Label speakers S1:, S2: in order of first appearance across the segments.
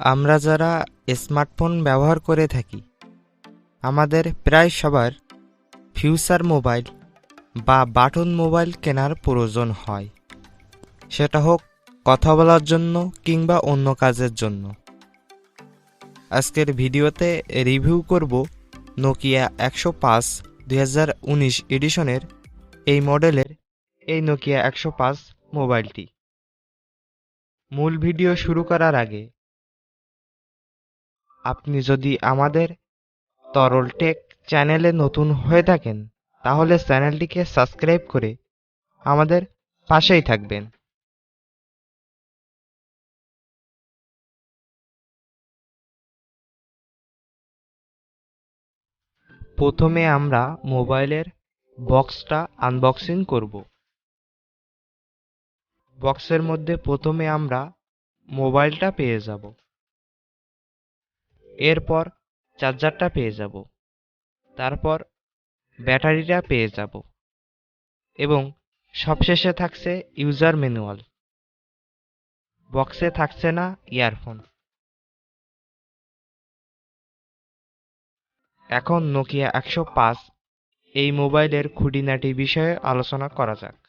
S1: আমরা যারা স্মার্টফোন ব্যবহার করে থাকি, আমাদের প্রায় সবার ফিউচার মোবাইল বা বাটন মোবাইল কেনার প্রয়োজন হয়। সেটা হোক কথা বলার জন্য কিংবা অন্য কাজের জন্য। আজকের ভিডিওতে রিভিউ করব নোকিয়া একশো পাঁচ দুই এডিশনের এই মডেলের এই নোকিয়া একশো পাঁচ মোবাইলটি। মূল ভিডিও শুরু করার আগে আপনি যদি আমাদের তরল টেক চ্যানেলে নতুন হয়ে থাকেন, তাহলে চ্যানেলটিকে সাবস্ক্রাইব করে আমাদের পাশেই থাকবেন। প্রথমে আমরা মোবাইলের বক্সটা আনবক্সিং করব। বক্সের মধ্যে প্রথমে আমরা মোবাইলটা পেয়ে যাব। এরপর চার্জারটা পেয়ে যাব। তারপর ব্যাটারিটা পেয়ে যাব। এবং সবশেষে থাকছে ইউজার ম্যানুয়াল। বক্সে থাকছে না ইয়ারফোন। এখন নোকিয়া একশো পাঁচ এই মোবাইলের খুঁটিনাটি বিষয়ে আলোচনা করা যাক।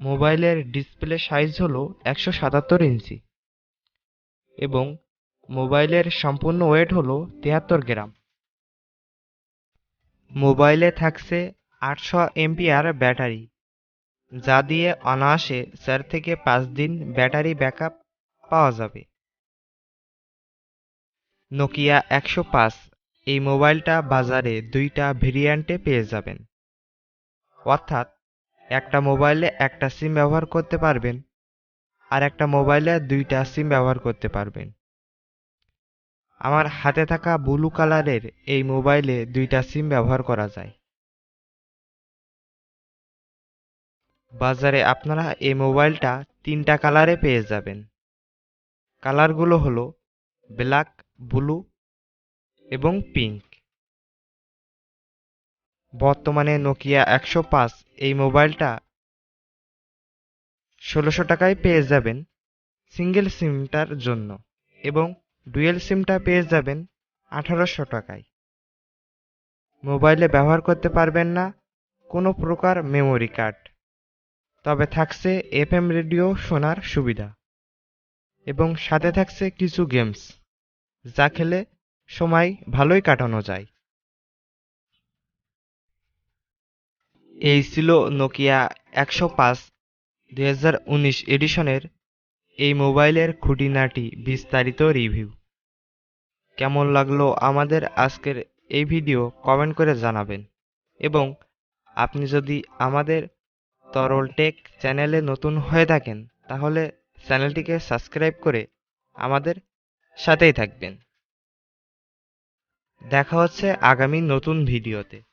S1: মোবাইলের ডিসপ্লে সাইজ হল একশো সাতাত্তর ইঞ্চি। এবং মোবাইলের সম্পূর্ণ ওয়েট হল তিয়াত্তর গ্রাম। মোবাইলে থাকছে আটশো এমপিআর ব্যাটারি, যা দিয়ে অনায়াসে চার থেকে পাঁচ দিন ব্যাটারি ব্যাকআপ পাওয়া যাবে। নোকিয়া একশো পাঁচ এই মোবাইলটা বাজারে দুইটা ভেরিয়েন্টে পেয়ে যাবেন। অর্থাৎ একটা মোবাইলে একটা সিম ব্যবহার করতে পারবেন আর একটা মোবাইলে দুইটা সিম ব্যবহার করতে পারবেন। আমার হাতে থাকা ব্লু কালারের এই মোবাইলে দুইটা সিম ব্যবহার করা যায়। বাজারে আপনারা এই মোবাইলটা তিনটা কালারে পেয়ে যাবেন। কালারগুলো হলো ব্ল্যাক, ব্লু এবং পিঙ্ক। বর্তমানে নোকিয়া একশো পাঁচ এই মোবাইলটা ষোলোশো টাকায় পেয়ে যাবেন সিঙ্গেল সিমটার জন্য এবং ডুয়েল সিমটা পেয়ে যাবেন আঠারোশো টাকায়। মোবাইলে ব্যবহার করতে পারবেন না, কোনো প্রকার মেমোরি কার্ড। তবে থাকছে এফএম রেডিও শোনার সুবিধা এবং সাথে থাকছে কিছু গেমস, যা খেলে সময় ভালোই কাটানো যায়। এই ছিল নোকিয়া একশো পাঁচ দুই হাজার উনিশ এডিশনের এই মোবাইলের খুঁটিনাটি বিস্তারিত রিভিউ। কেমন লাগল আমাদের আজকের এই ভিডিও কমেন্ট করে জানাবেন। এবং আপনি যদি আমাদের তরল টেক চ্যানেলে নতুন হয়ে থাকেন, তাহলে চ্যানেলটিকে সাবস্ক্রাইব করে আমাদের সাথেই থাকবেন। দেখা হচ্ছে আগামী নতুন ভিডিওতে।